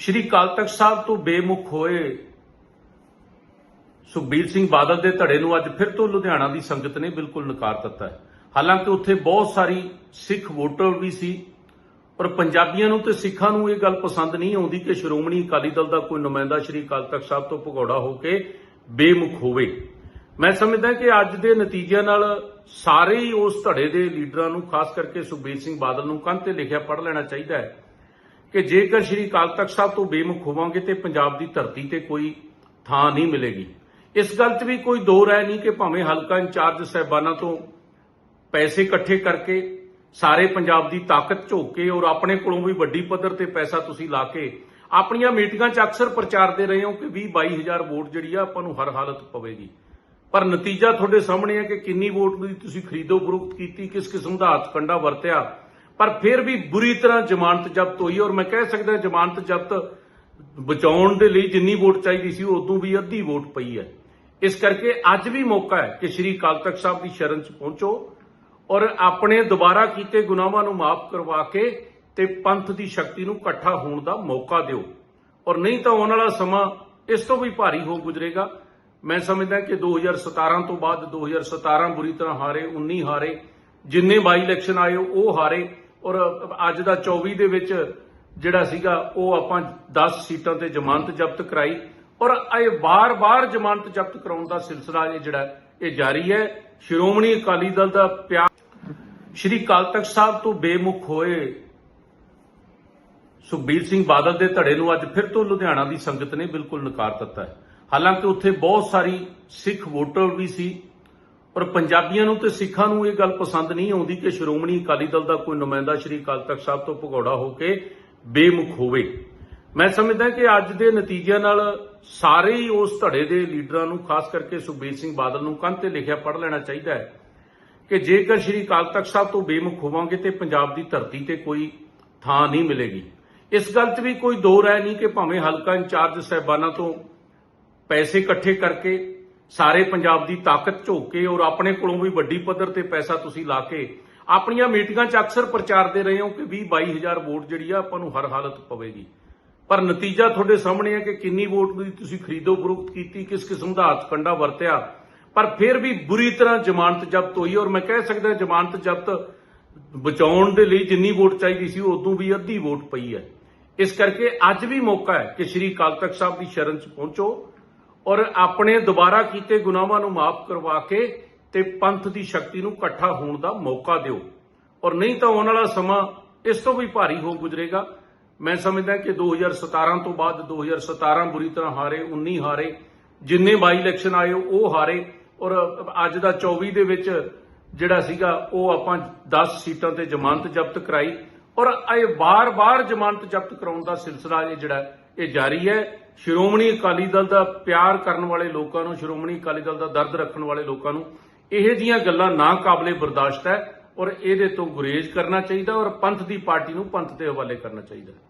ਸ਼੍ਰੀ ਅਕਾਲ ਤਖਤ ਸਾਹਿਬ ਤੋਂ ਬੇਮੁਖ ਹੋਏ ਸੁਖਬੀਰ ਸਿੰਘ ਬਾਦਲ ਦੇ ਧੜੇ ਨੂੰ ਅੱਜ ਫਿਰ ਤੋਂ ਲੁਧਿਆਣਾ ਦੀ ਸੰਗਤ ਨੇ ਬਿਲਕੁਲ ਨਕਾਰ ਦਿੱਤਾ ਹੈ। ਹਾਲਾਂਕਿ ਉੱਥੇ ਬਹੁਤ ਸਾਰੀ ਸਿੱਖ ਵੋਟਰ ਵੀ ਸੀ, ਪਰ ਪੰਜਾਬੀਆਂ ਨੂੰ ਤੇ ਸਿੱਖਾਂ ਨੂੰ ਇਹ ਗੱਲ ਪਸੰਦ ਨਹੀਂ ਆਉਂਦੀ ਕਿ ਸ਼੍ਰੋਮਣੀ ਅਕਾਲੀ ਦਲ ਦਾ ਕੋਈ ਨੁਮਾਇੰਦਾ ਸ਼੍ਰੀ ਅਕਾਲ ਤਖਤ ਸਾਹਿਬ ਤੋਂ ਭਗੌੜਾ ਹੋ ਕੇ ਬੇਮੁਖ ਹੋਵੇ। ਮੈਂ ਸਮਝਦਾ ਕਿ ਅੱਜ ਦੇ ਨਤੀਜਿਆਂ ਨਾਲ ਸਾਰੇ ਹੀ ਉਸ ਧੜੇ ਦੇ ਲੀਡਰਾਂ ਨੂੰ, ਖਾਸ ਕਰਕੇ ਸੁਖਬੀਰ ਸਿੰਘ ਬਾਦਲ ਨੂੰ ਕੰਧ ਤੇ ਲਿਖਿਆ ਪੜ੍ਹ ਲੈਣਾ ਚਾਹੀਦਾ ਹੈ। ਕਿ ਜੇਕਰ ਸ਼੍ਰੀ ਅਕਾਲ ਤਖਤ ਸਾਹਿਬ ਤੋਂ ਬੇਮੁਖ ਹੋਵਾਂਗੇ ਤੇ ਪੰਜਾਬ ਦੀ ਧਰਤੀ ਤੇ ਕੋਈ ਥਾਂ ਨਹੀਂ ਮਿਲੇਗੀ। ਇਸ ਗੱਲ 'ਚ ਵੀ ਕੋਈ ਦੋ ਰਾਏ ਨਹੀਂ ਕਿ ਭਾਵੇਂ ਹਲਕਾ ਇੰਚਾਰਜ ਸਹਿਬਾਨਾਂ ਤੋਂ ਪੈਸੇ ਇਕੱਠੇ ਕਰਕੇ ਸਾਰੇ ਪੰਜਾਬ ਦੀ ਤਾਕਤ ਝੋਕ ਕੇ ਔਰ ਆਪਣੇ ਕੋਲੋਂ ਵੀ ਵੱਡੀ ਪੱਧਰ ਤੇ ਪੈਸਾ ਤੁਸੀਂ ਲਾ ਕੇ ਆਪਣੀਆਂ ਮੀਟਿੰਗਾਂ 'ਚ ਅਕਸਰ ਪ੍ਰਚਾਰਦੇ ਰਹੇ ਹੋ ਕਿ 20 22000 ਵੋਟ ਜਿਹੜੀ ਆ ਆਪਾਂ ਨੂੰ ਹਰ ਹਾਲਤ ਪਵੇਗੀ। ਪਰ ਨਤੀਜਾ ਤੁਹਾਡੇ ਸਾਹਮਣੇ ਹੈ ਕਿ ਕਿੰਨੀ ਵੋਟ ਦੀ ਤੁਸੀਂ ਖਰੀਦੋ ਫਰੋਖਤ ਕੀਤੀ, ਕਿਸ ਕਿਸਮ ਦਾ ਹੱਥ ਕੰਡਾ ਵਰਤਿਆ ਪਰ ਫਿਰ ਵੀ ਬੁਰੀ ਤਰ੍ਹਾਂ ਜ਼ਮਾਨਤ ਜ਼ਬਤ ਹੋਈ ਔਰ ਮੈਂ ਕਹਿ ਸਕਦਾ ਜ਼ਮਾਨਤ ਜ਼ਬਤ ਬਚਾਉਣ ਦੇ ਲਈ ਜਿੰਨੀ ਵੋਟ ਚਾਹੀਦੀ ਸੀ, ਉਦੋਂ ਵੀ ਅੱਧੀ ਵੋਟ ਪਈ ਹੈ। ਇਸ ਕਰਕੇ ਅੱਜ ਵੀ ਮੌਕਾ ਹੈ ਕਿ ਸ਼੍ਰੀ ਅਕਾਲ ਤਖਤ ਸਾਹਿਬ ਦੀ ਸ਼ਰਨ 'ਚ ਪਹੁੰਚੋ ਔਰ ਆਪਣੇ ਦੁਬਾਰਾ ਕੀਤੇ ਗੁਨਾਹਾਂ ਨੂੰ ਮਾਫ ਕਰਵਾ ਕੇ ਤੇ ਪੰਥ ਦੀ ਸ਼ਕਤੀ ਨੂੰ ਇਕੱਠਾ ਹੋਣ ਦਾ ਮੌਕਾ ਦਿਓ। ਔਰ ਨਹੀਂ ਤਾਂ ਆਉਣ ਵਾਲਾ ਸਮਾਂ ਇਸ ਤੋਂ ਵੀ ਭਾਰੀ ਹੋ ਗੁਜ਼ਰੇਗਾ। ਮੈਂ ਸਮਝਦਾ ਕਿ 2017 ਤੋਂ ਬਾਅਦ 2017 ਬੁਰੀ ਤਰ੍ਹਾਂ ਹਾਰੇ 19 ਹਾਰੇ, ਜਿੰਨੇ ਬਾਈ ਇਲੈਕਸ਼ਨ ਆਏ ਉਹ ਹਾਰੇ। ਔਰ ਅੱਜ ਦਾ 24 ਦੇ ਵਿੱਚ ਜਿਹੜਾ ਸੀਗਾ, ਉਹ ਆਪਾਂ 10 ਸੀਟਾਂ ਤੇ ਜ਼ਮਾਨਤ ਜ਼ਬਤ ਕਰਾਈ। ਔਰ ਇਹ ਵਾਰ-ਵਾਰ ਜ਼ਮਾਨਤ ਜ਼ਬਤ ਕਰਾਉਣ ਦਾ ਸਿਲਸਿਲਾ ਇਹ ਜਿਹੜਾ, ਇਹ ਜਾਰੀ ਹੈ। ਸ਼੍ਰੋਮਣੀ ਅਕਾਲੀ ਦਲ ਦਾ ਪਿਆਰ ਸ਼੍ਰੀ ਅਕਾਲ ਤਖਤ ਸਾਹਿਬ ਤੋਂ ਬੇਮੁਖ ਹੋਏ ਸੁਖਬੀਰ ਸਿੰਘ ਬਾਦਲ ਦੇ ਧੜੇ ਨੂੰ ਅੱਜ ਫਿਰ ਤੋਂ ਲੁਧਿਆਣਾ ਦੀ ਸੰਗਤ ਨੇ ਬਿਲਕੁਲ ਨਕਾਰ ਦਿੱਤਾ ਹੈ। ਹਾਲਾਂਕਿ ਉੱਥੇ ਬਹੁਤ ਸਾਰੀ ਸਿੱਖ ਵੋਟਰ ਵੀ ਸੀ। ਪਰ ਪੰਜਾਬੀਆਂ ਨੂੰ ਤੇ ਸਿੱਖਾਂ ਨੂੰ ਇਹ ਗੱਲ ਪਸੰਦ ਨਹੀਂ ਆਉਂਦੀ ਕਿ ਸ਼੍ਰੋਮਣੀ ਅਕਾਲੀ ਦਲ ਦਾ ਕੋਈ ਨੁਮਾਇੰਦਾ ਸ਼੍ਰੀ ਅਕਾਲ ਤਖਤ ਸਾਹਿਬ ਤੋਂ ਭਗੌੜਾ ਹੋ ਕੇ ਬੇਮੁਖ ਹੋਵੇ। ਮੈਂ ਸਮਝਦਾ ਕਿ ਅੱਜ ਦੇ ਨਤੀਜਿਆਂ ਨਾਲ ਸਾਰੇ ਹੀ ਉਸ ਧੜੇ ਦੇ ਲੀਡਰਾਂ ਨੂੰ, ਖਾਸ ਕਰਕੇ ਸੁਖਬੀਰ ਸਿੰਘ ਬਾਦਲ ਨੂੰ ਕੰਧ ਤੇ ਲਿਖਿਆ ਪੜ੍ਹ ਲੈਣਾ ਚਾਹੀਦਾ ਹੈ ਕਿ ਜੇਕਰ ਸ਼੍ਰੀ ਅਕਾਲ ਤਖਤ ਸਾਹਿਬ ਤੋਂ ਬੇਮੁਖ ਹੋਵਾਂਗੇ ਤੇ ਪੰਜਾਬ ਦੀ ਧਰਤੀ ਤੇ ਕੋਈ ਥਾਂ ਨਹੀਂ ਮਿਲੇਗੀ। ਇਸ ਗੱਲ 'ਚ ਵੀ ਕੋਈ ਦੋ ਰਾਏ ਨਹੀਂ ਕਿ ਭਾਵੇਂ ਹਲਕਾ ਇੰਚਾਰਜ ਸਹਿਬਾਨਾਂ ਤੋਂ ਪੈਸੇ ਇਕੱਠੇ ਕਰਕੇ ਸਾਰੇ ਪੰਜਾਬ ਦੀ ਤਾਕਤ ਝੋਕ ਕੇ ਔਰ ਆਪਣੇ ਕੋਲੋਂ ਵੀ ਵੱਡੀ ਪੱਧਰ ਤੇ ਪੈਸਾ ਤੁਸੀਂ ਲਾ ਕੇ ਆਪਣੀਆਂ ਮੀਟਿੰਗਾਂ 'ਚ ਅਕਸਰ ਪ੍ਰਚਾਰ ਦੇ ਰਹੇ ਹੋ ਕਿ 20 22000 ਵੋਟ ਜਿਹੜੀ ਆ ਆਪਾਂ ਨੂੰ ਹਰ ਹਾਲਤ ਪਵੇਗੀ। ਪਰ ਨਤੀਜਾ ਤੁਹਾਡੇ ਸਾਹਮਣੇ ਹੈ ਕਿ ਕਿੰਨੀ ਵੋਟ ਦੀ ਤੁਸੀਂ ਖਰੀਦੋ ਫਰੋਖਤ ਕੀਤੀ, ਕਿਸ ਕਿਸਮ ਦਾ ਹੱਥ ਕੰਡਾ ਵਰਤਿਆ। ਪਰ ਫਿਰ ਵੀ ਬੁਰੀ ਤਰ੍ਹਾਂ ਜ਼ਮਾਨਤ ਜ਼ਬਤ ਹੋਈ ਔਰ ਮੈਂ ਕਹਿ ਸਕਦਾ ਜ਼ਮਾਨਤ ਜ਼ਬਤ ਬਚਾਉਣ ਦੇ ਲਈ ਜਿੰਨੀ ਵੋਟ ਚਾਹੀਦੀ ਸੀ, ਉਦੋਂ ਵੀ ਅੱਧੀ ਵੋਟ ਪਈ ਹੈ। ਇਸ ਕਰਕੇ ਅੱਜ ਵੀ ਮੌਕਾ ਹੈ ਕਿ ਸ਼੍ਰੀ ਅਕਾਲ ਤਖਤ ਸਾਹਿਬ ਦੀ ਸ਼ਰਨ 'ਚ ਪਹੁੰਚੋ। ਔਰ ਆਪਣੇ ਦੁਬਾਰਾ ਕੀਤੇ ਗੁਨਾਹਾਂ ਨੂੰ ਮਾਫ ਕਰਵਾ ਕੇ ਤੇ ਪੰਥ ਦੀ ਸ਼ਕਤੀ ਨੂੰ ਇਕੱਠਾ ਹੋਣ ਦਾ ਮੌਕਾ ਦਿਓ। ਔਰ ਨਹੀਂ ਤਾਂ ਆਉਣ ਵਾਲਾ ਸਮਾਂ ਇਸ ਤੋਂ ਵੀ ਭਾਰੀ ਹੋ ਗੁਜ਼ਰੇਗਾ। ਮੈਂ ਸਮਝਦਾ ਕਿ 2017 ਤੋਂ ਬਾਅਦ 2017 ਬੁਰੀ ਤਰ੍ਹਾਂ ਹਾਰੇ 19 ਹਾਰੇ, ਜਿੰਨੇ ਬਾਈ ਇਲੈਕਸ਼ਨ ਆਏ ਉਹ ਹਾਰੇ। ਔਰ ਅੱਜ ਦਾ 24 ਦੇ ਵਿੱਚ ਜਿਹੜਾ ਸੀਗਾ ਉਹ ਆਪਾਂ 10 ਸੀਟਾਂ ਤੇ ਜ਼ਮਾਨਤ ਜ਼ਬਤ ਕਰਾਈ। ਔਰ ਇਹ ਵਾਰ-ਵਾਰ ਜ਼ਮਾਨਤ ਜ਼ਬਤ ਕਰਾਉਣ ਦਾ ਸਿਲਸਿਲਾ ਇਹ ਜਿਹੜਾ, ਇਹ ਜਾਰੀ ਹੈ। ਸ਼੍ਰੋਮਣੀ ਅਕਾਲੀ ਦਲ ਦਾ ਪਿਆਰ ਕਰਨ ਵਾਲੇ ਲੋਕਾਂ ਨੂੰ, ਸ਼੍ਰੋਮਣੀ ਅਕਾਲੀ ਦਲ ਦਾ ਦਰਦ ਰੱਖਣ ਵਾਲੇ ਲੋਕਾਂ ਨੂੰ ਇਹੋ ਜੀਆਂ ਗੱਲਾਂ ਨਾ ਕਾਬਲੇ ਬਰਦਾਸ਼ਤ ਹੈ ਔਰ ਇਹਦੇ ਤੋਂ ਗੁਰੇਜ਼ ਕਰਨਾ ਚਾਹੀਦਾ ਔਰ ਪੰਥ ਦੀ ਪਾਰਟੀ ਨੂੰ ਪੰਥ ਦੇ ਹਵਾਲੇ ਕਰਨਾ ਚਾਹੀਦਾ